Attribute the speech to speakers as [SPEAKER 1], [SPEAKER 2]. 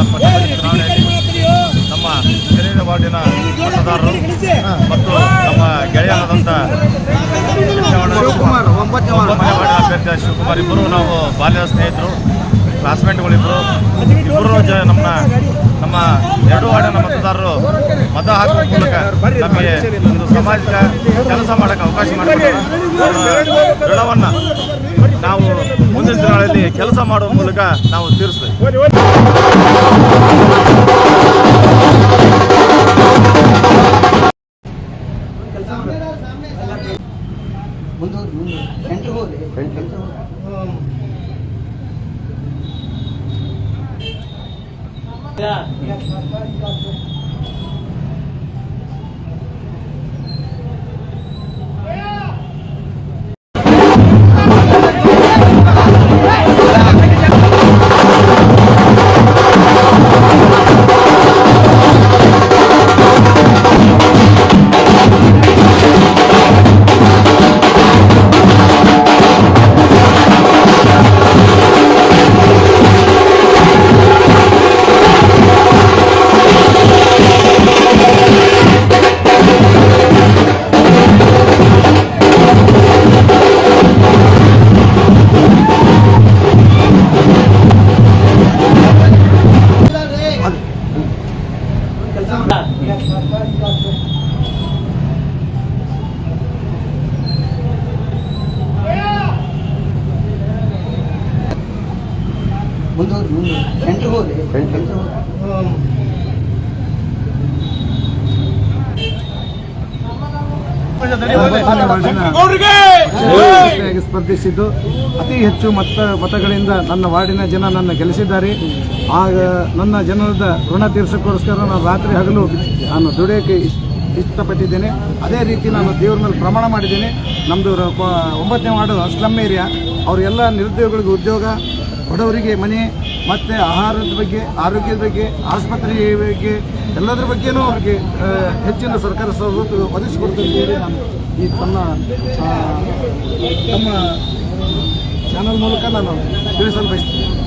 [SPEAKER 1] ಪಟ್ಟಭದ್ರ ಚುನಾವಣೆಯಲ್ಲಿ ನಮ್ಮ ಶರೀರ ವಾರ್ಡಿನ ಮತದಾರರು ಮತ್ತು ನಮ್ಮ ಗೆಳೆಯರಾದಂಥ
[SPEAKER 2] ಶಿವಕುಮಾರ್ ಒಂಬತ್ತನೇ ವಾರ್ಡ್.
[SPEAKER 1] ಒಂಬತ್ತನೇ ವಾರ್ಡಿನ ಅಭ್ಯರ್ಥಿ ಶಿವಕುಮಾರ್ ಇಬ್ಬರು ನಾವು ಬಾಲ್ಯದ ಸ್ನೇಹಿತರು ಕ್ಲಾಸ್ಮೇಟ್ಗಳಿಬ್ಬರು ಇಬ್ಬರು ಜ ನಮ್ಮನ್ನ ನಮ್ಮ ಎರಡು ವಾರ್ಡಿನ ಮತದಾರರು ಮತ ಹಾಕುವ ಮೂಲಕ ನಮಗೆ ಒಂದು ಸಾಮಾಜಿಕ ಕೆಲಸ ಮಾಡೋಕ್ಕೆ ಅವಕಾಶ ಮಾಡಿಕೊಟ್ಟಾರ ದೃಢವನ್ನು ನಾವು ದಿನಗಳಲ್ಲಿ ಕೆಲಸ ಮಾಡುವ ಮೂಲಕ ನಾವು ತೀರಿಸ್ತೇವೆ
[SPEAKER 2] ಮುಂದೋಗಿ ಮುಂದೆ ಸೆಂಟ್ರಿಗೆ ಹೋಗಿ ಸೆಂಟ್ರಿಗೆ ಹೋಗಿ ಮುಂದೋಗಿ ಮುಂದೆ ಸೆಂಟ್ರಿಗೆ ಹೋಗಿ ಸೆಂಟ್ರಿಗೆ ಹೋಗಿ
[SPEAKER 3] ಸ್ಪರ್ಧಿಸಿದ್ದು. ಅತಿ ಹೆಚ್ಚು ಮತ ಮತಗಳಿಂದ ನನ್ನ ವಾರ್ಡಿನ ಜನ ನನ್ನ ಗೆಲ್ಲಿಸಿದ್ದಾರೆ. ಆಗ ನನ್ನ ಜನರದ ಋಣ ತೀರ್ಸಕ್ಕೋಸ್ಕರ ನಾನು ರಾತ್ರಿ ಹಗಲು ನಾನು ದುಡಿಯೋಕೆ ಇಷ್ಟ- ಇಷ್ಟಪಟ್ಟಿದ್ದೇನೆ. ಅದೇ ರೀತಿ ನಾನು ದೇವ್ರ ಮೇಲೆ ಪ್ರಮಾಣ ಮಾಡಿದ್ದೇನೆ. ನಮ್ಮದು ಒಂಬತ್ತನೇ ವಾರ್ಡು ಸ್ಲಮ್ ಏರಿಯಾ. ಅವರೆಲ್ಲ ನಿರುದ್ಯೋಗಿಗಳಿಗೆ ಉದ್ಯೋಗ ಬಡವರಿಗೆ ಮನೆ ಮತ್ತು ಆಹಾರದ ಬಗ್ಗೆ, ಆರೋಗ್ಯದ ಬಗ್ಗೆ, ಆಸ್ಪತ್ರೆ ಬಗ್ಗೆ, ಎಲ್ಲದರ ಬಗ್ಗೆನೂ ಅವ್ರಿಗೆ ಹೆಚ್ಚಿನ ಸರ್ಕಾರ ಸವಲತ್ತು ಒದಗಿಸಿಕೊಡ್ತೇವೆ ನಾನು ಈ ತಮ್ಮ ತಮ್ಮ ಚಾನಲ್ ಮೂಲಕ ನಾನು ತಿಳಿಸಲು ಬಯಸ್ತೀನಿ.